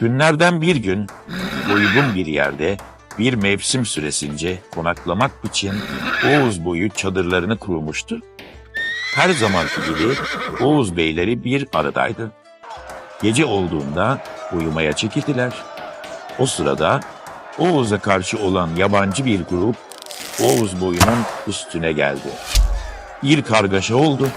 Günlerden bir gün uygun bir yerde bir mevsim süresince konaklamak için Oğuz boyu çadırlarını kurmuştu. Her zamanki gibi Oğuz beyleri bir aradaydı. Gece olduğunda uyumaya çekildiler. O sırada Oğuz'a karşı olan yabancı bir grup Oğuz boyunun üstüne geldi. Bir kargaşa oldu.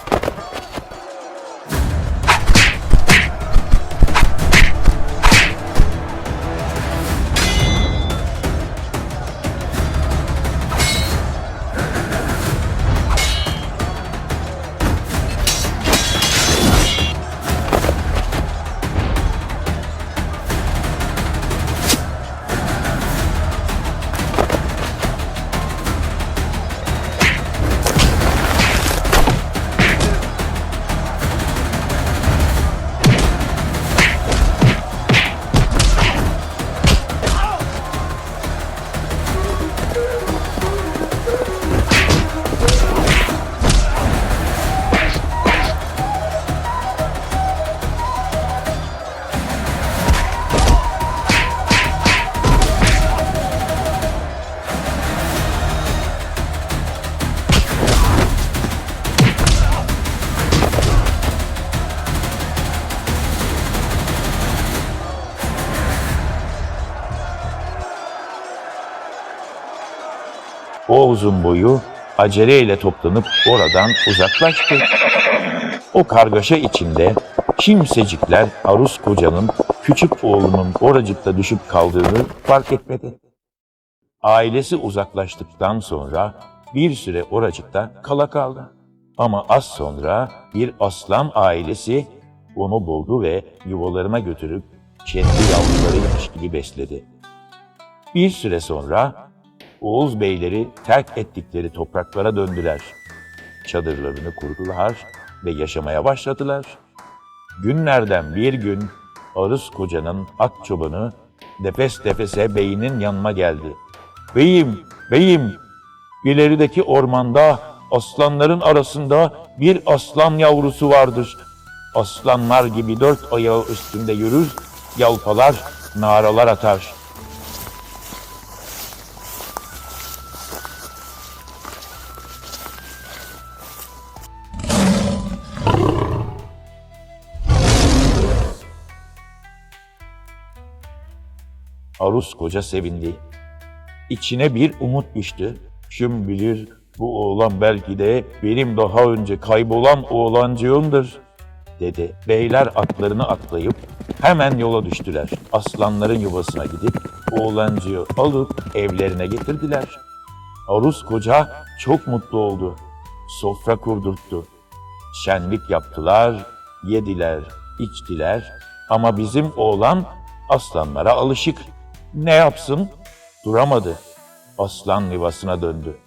Oğuz'un boyu aceleyle toplanıp oradan uzaklaştı. O kargaşa içinde kimsecikler Arus kocanın küçük oğlunun oracıkta düşüp kaldığını fark etmedi. Ailesi uzaklaştıktan sonra bir süre oracıkta kala kaldı. Ama az sonra bir aslan ailesi onu buldu ve yuvalarına götürüp kendi yavrularıymış gibi besledi. Bir süre sonra Oğuz beyleri terk ettikleri topraklara döndüler. Çadırlarını kurdular ve yaşamaya başladılar. Günlerden bir gün Arız kocanın at çobanı nefes nefese beyinin yanına geldi. Beyim, beyim, ilerideki ormanda aslanların arasında bir aslan yavrusu vardır. Aslanlar gibi dört ayağı üstünde yürür, yalpalar, naralar atar.'' Arus koca sevindi. İçine bir umut düştü. Kim bilir bu oğlan belki de benim daha önce kaybolan oğlancığımdır dedi. Beyler atlarını atlayıp hemen yola düştüler. Aslanların yuvasına gidip oğlancığı alıp evlerine getirdiler. Arus koca çok mutlu oldu. Sofra kurdurttu. Şenlik yaptılar, yediler, içtiler. Ama bizim oğlan aslanlara alışık. Ne yapsın? Duramadı. Aslan yuvasına döndü.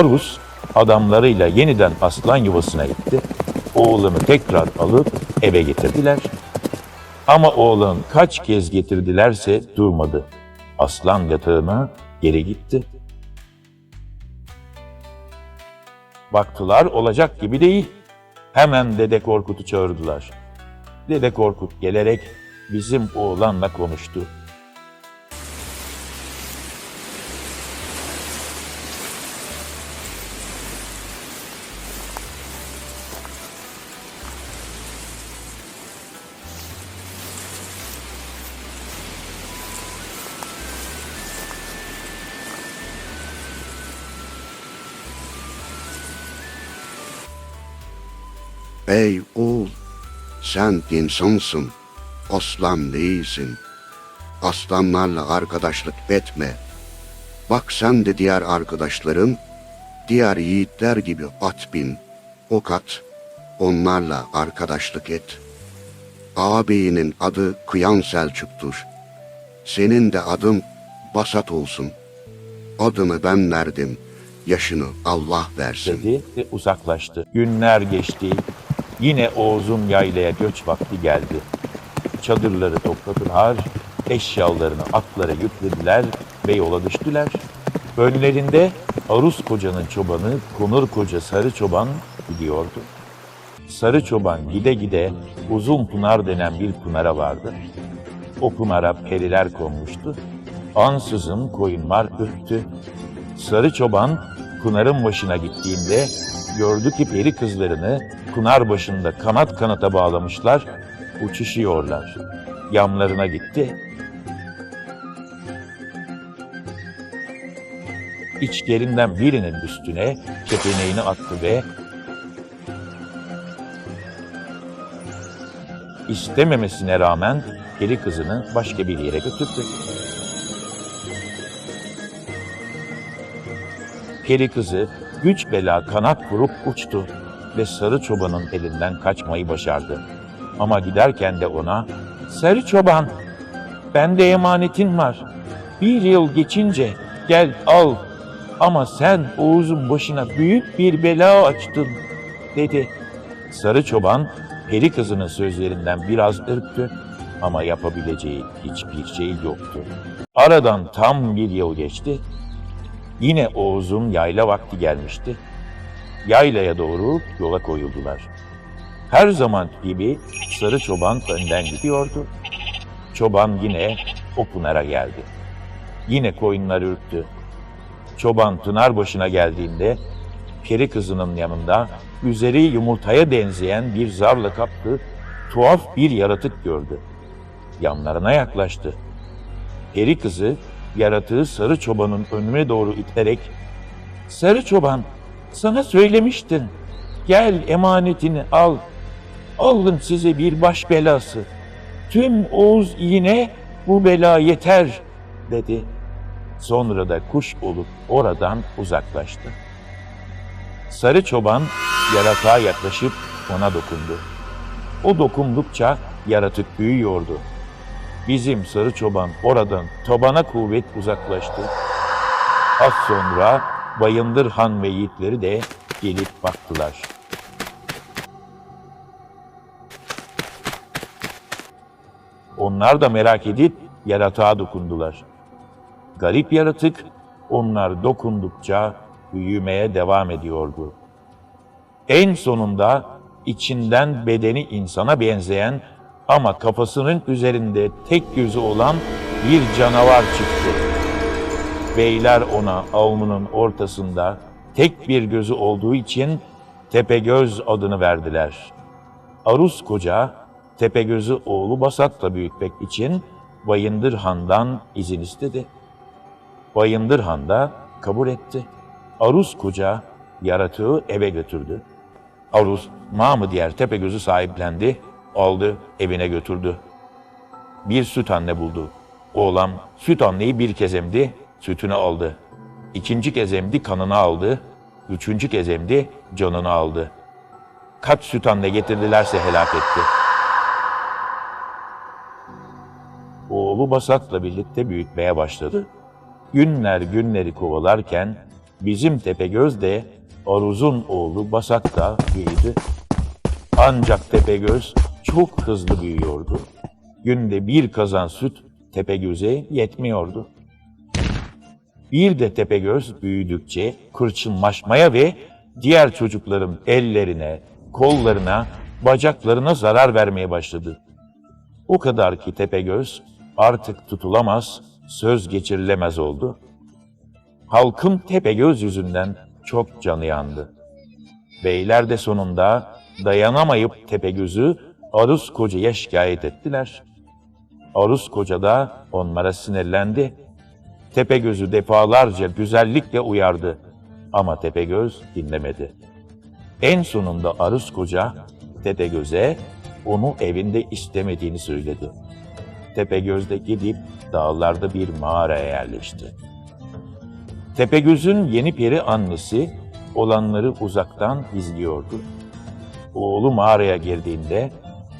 Arus adamlarıyla yeniden aslan yuvasına gitti. Oğlunu tekrar alıp eve getirdiler. Ama oğlan kaç kez getirdilerse durmadı. Aslan yatağına geri gitti. Baktılar olacak gibi değil. Hemen Dede Korkut'u çağırdılar. Dede Korkut gelerek bizim oğlanla konuştu. Ey oğul, sen insansın, aslan değilsin. Aslanlarla arkadaşlık etme. Bak sen de diğer arkadaşların, diğer yiğitler gibi at bin, ok at, onlarla arkadaşlık et. Ağabeyinin adı Kıyan Selçuk'tur. Senin de adın basat olsun. Adını ben verdim, yaşını Allah versin. dedi ve uzaklaştı. Günler geçti. Yine Oğuz'un yaylaya göç vakti geldi. Çadırları topladılar, eşyalarını atlara yüklediler ve yola düştüler. Önlerinde Arus Koca'nın çobanı Konur Koca Sarı Çoban gidiyordu. Sarı Çoban gide gide Uzun Pınar denen bir pınara vardı. O pınara periler konmuştu. Ansızın koyunlar ürktü. Sarı çoban Pınar'ın başına gittiğinde gördü ki peri kızlarını Pınar başında kanat kanata bağlamışlar, uçuşuyorlar. Yamlarına gitti. İçlerinden birinin üstüne kepeneğini attı ve istememesine rağmen peri kızını başka bir yere götürdü. Peri kızı güç bela kanat vurup uçtu ve sarı çobanın elinden kaçmayı başardı. Ama giderken de ona, Sarı çoban, bende emanetin var. Bir yıl geçince gel al ama sen Oğuz'un başına büyük bir bela açtın, dedi. Sarı çoban, peri kızının sözlerinden biraz ırktı ama yapabileceği hiçbir şey yoktu. Aradan tam bir yıl geçti. Yine Oğuz'un yayla vakti gelmişti. Yaylaya doğru yola koyuldular. Her zaman gibi sarı çoban önden gidiyordu. Çoban yine o pınara geldi. Yine koyunlar ürktü. Çoban pınar başına geldiğinde peri kızının yanında üzeri yumurtaya benzeyen bir zarla kaplı tuhaf bir yaratık gördü. Yanlarına yaklaştı. Peri kızı yaratığı sarı çobanın önüne doğru iterek Sarı çoban sana söylemiştin. Gel emanetini al. Alın size bir baş belası. Tüm Oğuz iğne bu bela yeter dedi. Sonra da kuş olup oradan uzaklaştı. Sarı çoban yaratığa yaklaşıp ona dokundu. O dokundukça yaratık büyüyordu. Bizim sarı çoban oradan tabana kuvvet uzaklaştı. Az sonra Bayındır Han ve yiğitleri de gelip baktılar. Onlar da merak edip yaratığa dokundular. Garip yaratık onlar dokundukça büyümeye devam ediyordu. En sonunda içinden bedeni insana benzeyen ama kafasının üzerinde tek gözü olan bir canavar çıktı. Beyler ona alnının ortasında tek bir gözü olduğu için Tepegöz adını verdiler. Arus Koca, Tepegöz'ü oğlu Basat'la büyütmek için Bayındır Han'dan izin istedi. Bayındır Han da kabul etti. Arus Koca yaratığı eve götürdü. Arus, namı diğer Tepegöz'ü sahiplendi, aldı, evine götürdü. Bir süt anne buldu. Oğlan süt anneyi bir kez emdi, sütünü aldı. İkinci kez emdi, kanını aldı. Üçüncü kez emdi, canını aldı. Kaç süt anne getirdilerse helak etti. Oğlu Basat'la birlikte büyütmeye başladı. Günler günleri kovalarken bizim Tepegöz de Aruz'un oğlu Basat da büyüdü. Ancak Tepegöz çok hızlı büyüyordu. Günde bir kazan süt Tepegöz'e yetmiyordu. Bir de Tepegöz büyüdükçe kırçınlaşmaya ve diğer çocukların ellerine, kollarına, bacaklarına zarar vermeye başladı. O kadar ki Tepegöz artık tutulamaz, söz geçirilemez oldu. Halkın Tepegöz yüzünden çok canı yandı. Beyler de sonunda dayanamayıp Tepegöz'ü Arus Koca'ya şikayet ettiler. Arus Koca da onlara sinirlendi. Tepegöz'ü defalarca güzellikle uyardı ama Tepegöz dinlemedi. En sonunda Arus Koca Tepegöz'e onu evinde istemediğini söyledi. Tepegöz de gidip dağlarda bir mağaraya yerleşti. Tepegöz'ün yeni peri annesi olanları uzaktan izliyordu. Oğlu mağaraya girdiğinde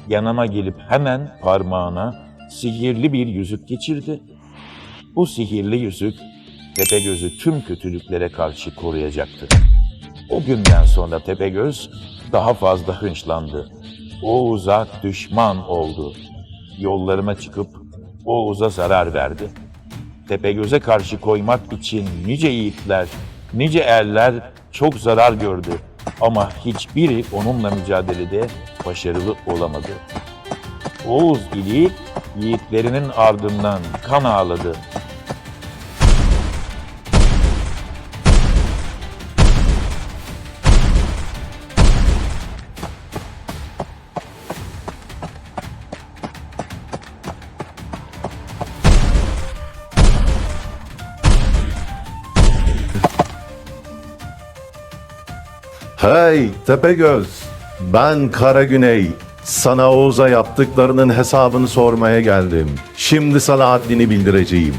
yanıma gelip hemen parmağına sihirli bir yüzük geçirdi. Bu sihirli yüzük Tepegöz'ü tüm kötülüklere karşı koruyacaktı. O günden sonra Tepegöz daha fazla hınçlandı. Oğuz'a düşman oldu. Yollarına çıkıp Oğuz'a zarar verdi. Tepegöz'e karşı koymak için nice yiğitler, nice erler çok zarar gördü. Ama hiçbiri onunla mücadelede başarılı olamadı. Oğuz ili yiğitlerinin ardından kan ağladı. Hey Tepegöz, ben Karagüney. Sana Oğuz'a yaptıklarının hesabını sormaya geldim. Şimdi sana haddini bildireceğim.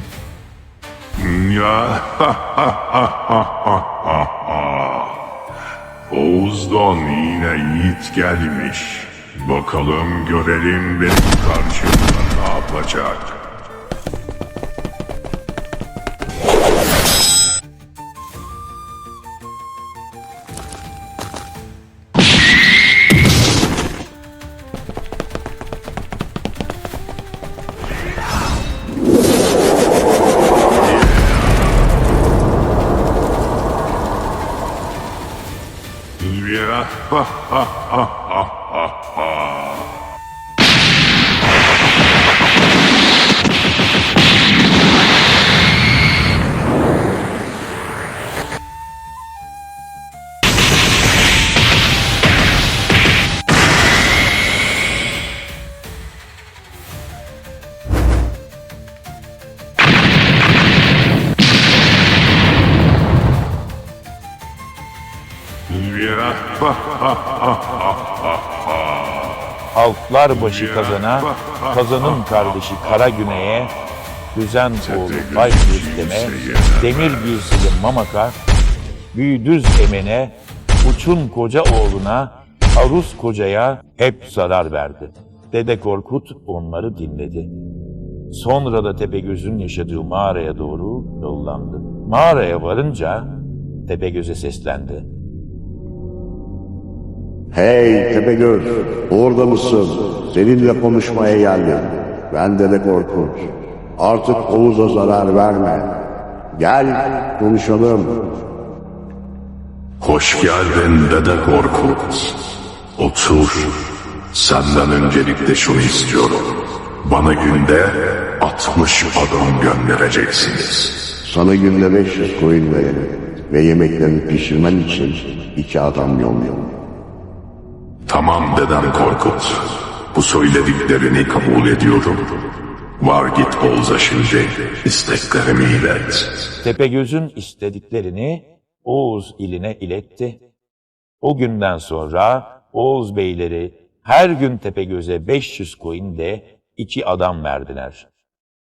Ya Oğuz'dan yine yiğit gelmiş. Bakalım görelim benim karşımda ne yapacak. Halklar başı kazana, kazanın kardeşi Kara Güney'e, Düzen oğlu Bay Rüstem'e, Demir Gizli Mamak'a, Büyüdüz Emen'e, Uçun Koca oğluna, Arus Koca'ya hep zarar verdi. Dede Korkut onları dinledi. Sonra da Tepegöz'ün yaşadığı mağaraya doğru yollandı. Mağaraya varınca Tepegöz'e seslendi. Hey Tepegöz, orada mısın? Seninle konuşmaya geldim. Ben Dede Korkut. Artık Oğuz'a zarar verme. Gel konuşalım. Hoş geldin Dede Korkut. Otur. Senden öncelikle şunu istiyorum. Bana günde 60 adım göndereceksiniz. Sana günde 500 koyun verelim. Ve yemeklerini pişirmen için iki adam yollayalım. Tamam dedem Korkut. Bu söylediklerini kabul ediyorum. Var git Oğuz'a şimdi isteklerimi ilet. Tepegöz'ün istediklerini Oğuz iline iletti. O günden sonra Oğuz beyleri her gün Tepegöz'e 500 koyun de iki adam verdiler.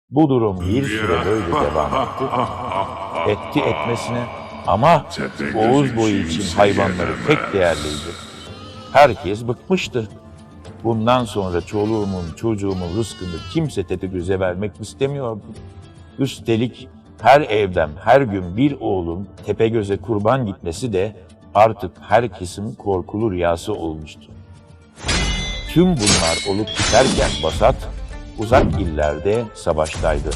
Bu durum bir süre böyle devam etti. Etti etmesine ama Oğuz boyu için hayvanları pek değerliydi. Herkes bıkmıştı. Bundan sonra çoluğumun, çocuğumun rızkını kimse Tepegöz'e vermek istemiyordu. Üstelik her evden her gün bir oğlun Tepegöz'e kurban gitmesi de artık herkesin korkulu rüyası olmuştu. Tüm bunlar olup biterken Basat uzak illerde savaştaydı.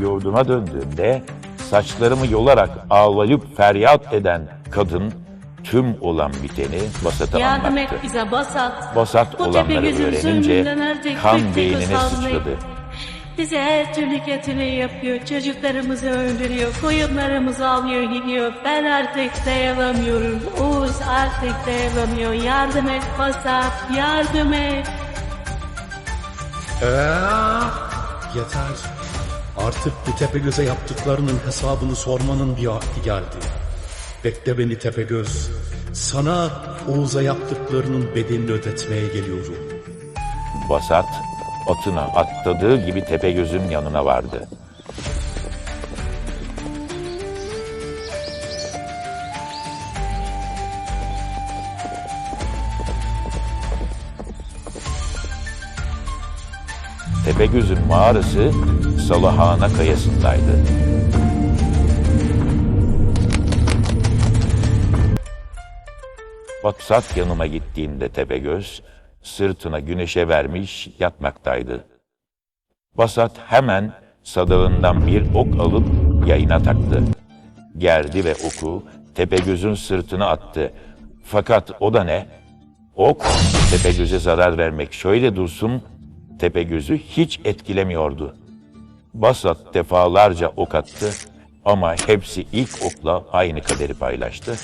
Yurduna döndüğümde saçlarımı yolarak ağlayıp feryat eden kadın tüm olan biteni Basat'a Yardım anlattı. et bize Basat. Basat Bu olanları öğrenince kan beynine sıçradı. Bize her türlü kötülüğü yapıyor. Çocuklarımızı öldürüyor. Koyunlarımızı alıyor gidiyor. Ben artık dayanamıyorum. Oğuz artık dayanamıyor. Yardım et Basat. Yardım et. Ee, yeter. Artık bu Tepegöz'e yaptıklarının hesabını sormanın bir vakti geldi. Bekle beni Tepegöz. Sana Oğuz'a yaptıklarının bedelini ödetmeye geliyorum. Basat atına atladığı gibi Tepegöz'ün yanına vardı. Tepegöz'ün mağarası Salahana kayasındaydı. Basat yanıma gittiğinde Tepegöz sırtına güneşe vermiş yatmaktaydı. Basat hemen sadağından bir ok alıp yayına taktı. Gerdi ve oku Tepegöz'ün sırtına attı. Fakat o da ne? Ok Tepegöz'e zarar vermek şöyle dursun, Tepegöz'ü hiç etkilemiyordu. Basat defalarca ok attı ama hepsi ilk okla aynı kaderi paylaştı.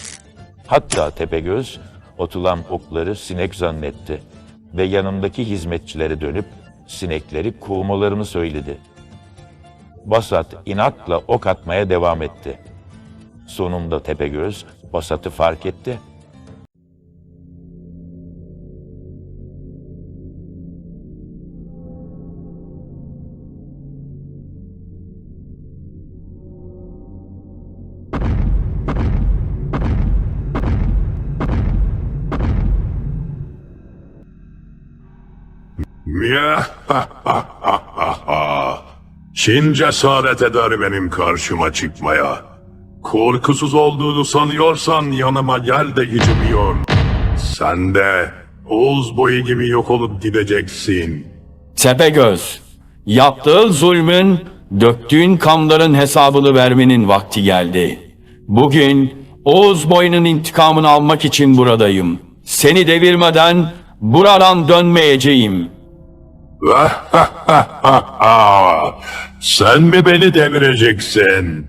Hatta Tepegöz atılan okları sinek zannetti ve yanındaki hizmetçilere dönüp sinekleri kovmalarını söyledi. Basat inatla ok atmaya devam etti. Sonunda Tepegöz Basat'ı fark etti. Çin cesaret eder benim karşıma çıkmaya. Korkusuz olduğunu sanıyorsan yanıma gel de gücümü. Sen de Oğuz boyu gibi yok olup gideceksin. Tepegöz, yaptığın zulmün, döktüğün kanların hesabını vermenin vakti geldi. Bugün Oğuz boyunun intikamını almak için buradayım. Seni devirmeden buradan dönmeyeceğim. sen mi beni devireceksin?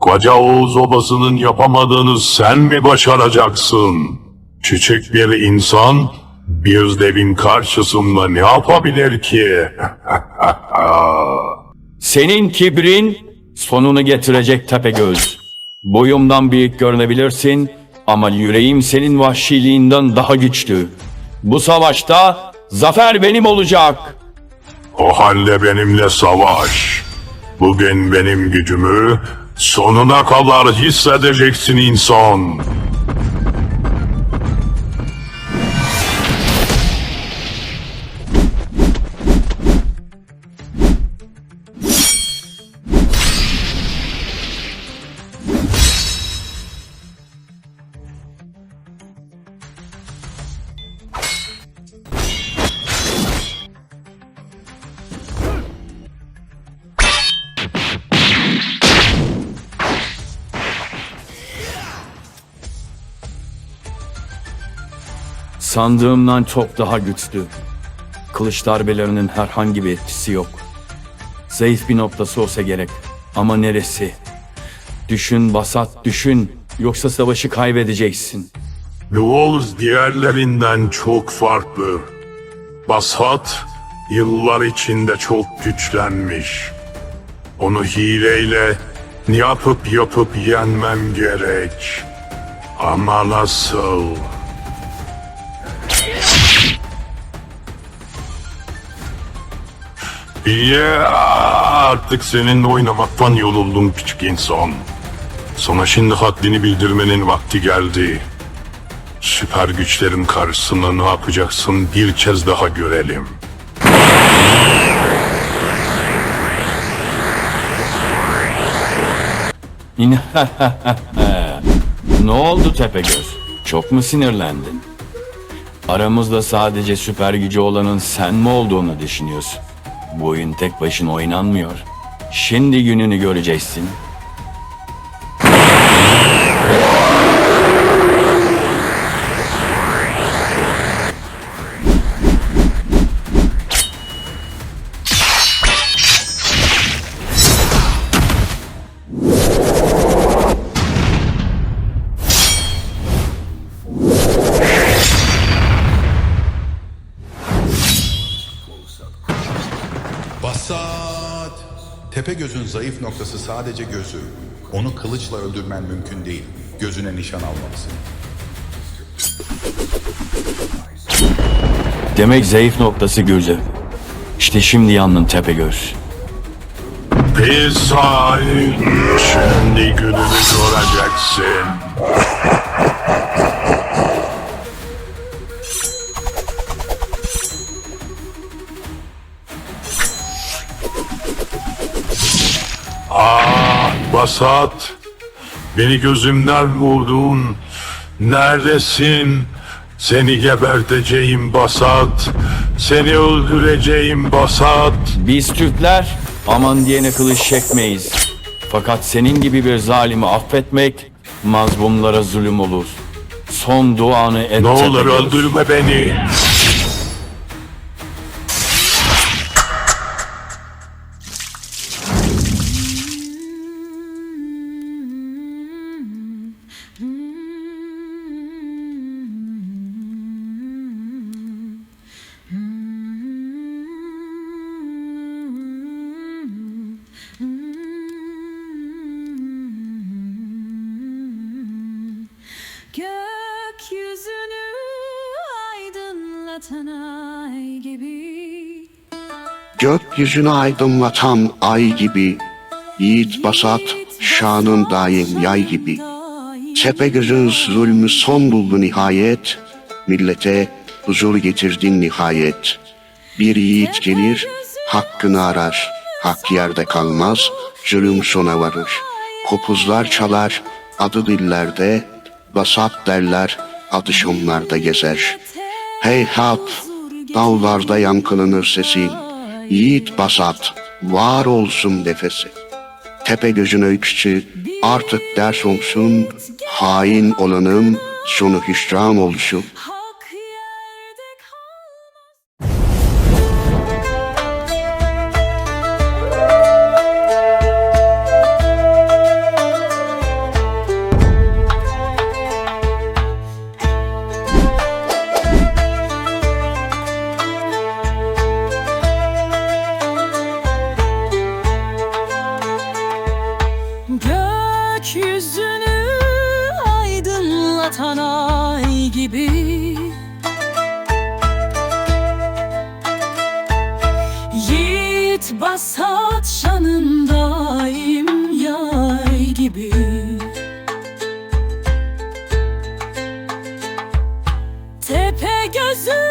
Koca Oğuz obasının yapamadığını sen mi başaracaksın? Küçük bir insan bir devin karşısında ne yapabilir ki? Senin kibrin sonunu getirecek Tepegöz. Boyumdan büyük görünebilirsin ama yüreğim senin vahşiliğinden daha güçlü. Bu savaşta zafer benim olacak. O halde benimle savaş. Bugün benim gücümü sonuna kadar hissedeceksin insan. Sandığımdan çok daha güçlü. Kılıç darbelerinin herhangi bir etkisi yok. Zayıf bir noktası olsa gerek. Ama neresi? Düşün Basat düşün. Yoksa savaşı kaybedeceksin. Oğuz diğerlerinden çok farklı. Basat yıllar içinde çok güçlenmiş. Onu hileyle yapıp yapıp yenmem gerek. Ama nasıl? Ya artık seninle oynamaktan yoruldum küçük insan. Sana şimdi haddini bildirmenin vakti geldi. Süper güçlerin karşısında ne yapacaksın bir kez daha görelim. Ne oldu Tepegöz? Çok mu sinirlendin? Aramızda sadece süper gücü olanın sen mi olduğunu düşünüyorsun? Bu oyun tek başına oynanmıyor. Şimdi gününü göreceksin. Noktası sadece gözü. Onu kılıçla öldürmen mümkün değil. Gözüne nişan almalısın. Demek zayıf noktası Gürce. İşte şimdi yandın Tepegöz. Pis hain. Şimdi gününü göreceksin. Basat. Beni gözümden vurdun. Neredesin? Seni geberteceğim Basat. Seni öldüreceğim Basat. Biz Türkler aman diyene kılıç çekmeyiz. Fakat senin gibi bir zalimi affetmek mazlumlara zulüm olur. Son duanı et Ne olur öldürme beni. Gökyüzünü aydınlatan ay gibi, Yiğit Basat şanın daim yay gibi. Tepegöz'ün zulmü son buldu nihayet, millete huzur getirdin nihayet. Bir yiğit gelir, hakkını arar, hak yerde kalmaz, zulüm sona varır. Kopuzlar çalar, adı dillerde, basat derler, adı şumlarda gezer. Heyhat, dağlarda yankılanır sesi, yiğit basat, var olsun nefesi. Tepe gözün öyküsü artık ders olsun, hain olanın sonu hüsran olsun. Tepe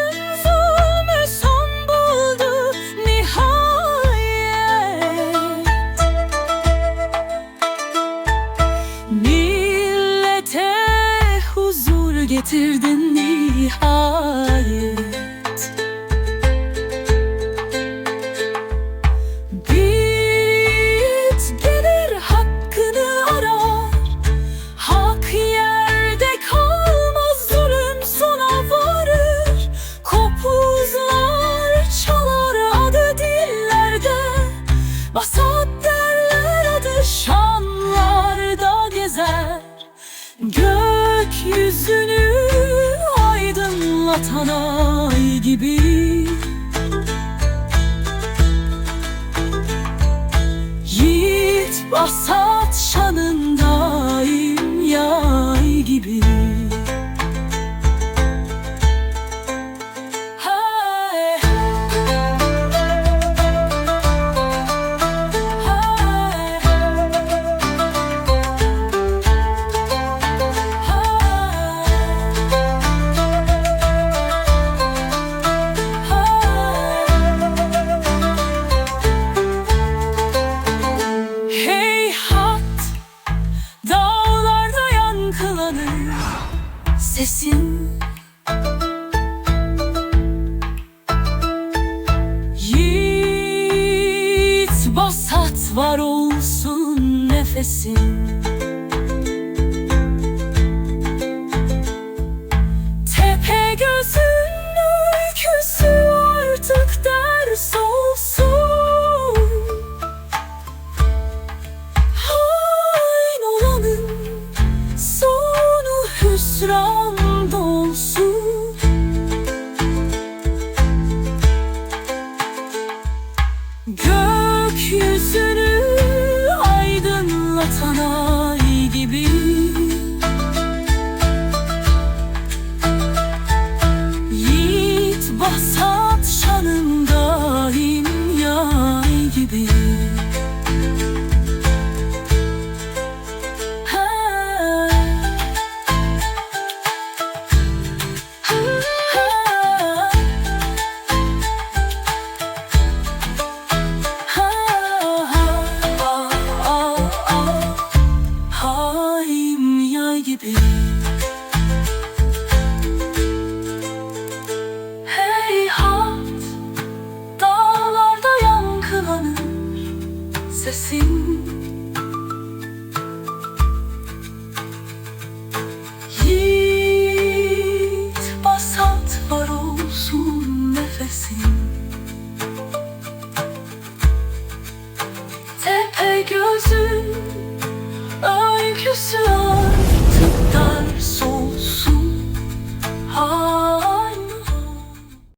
olsun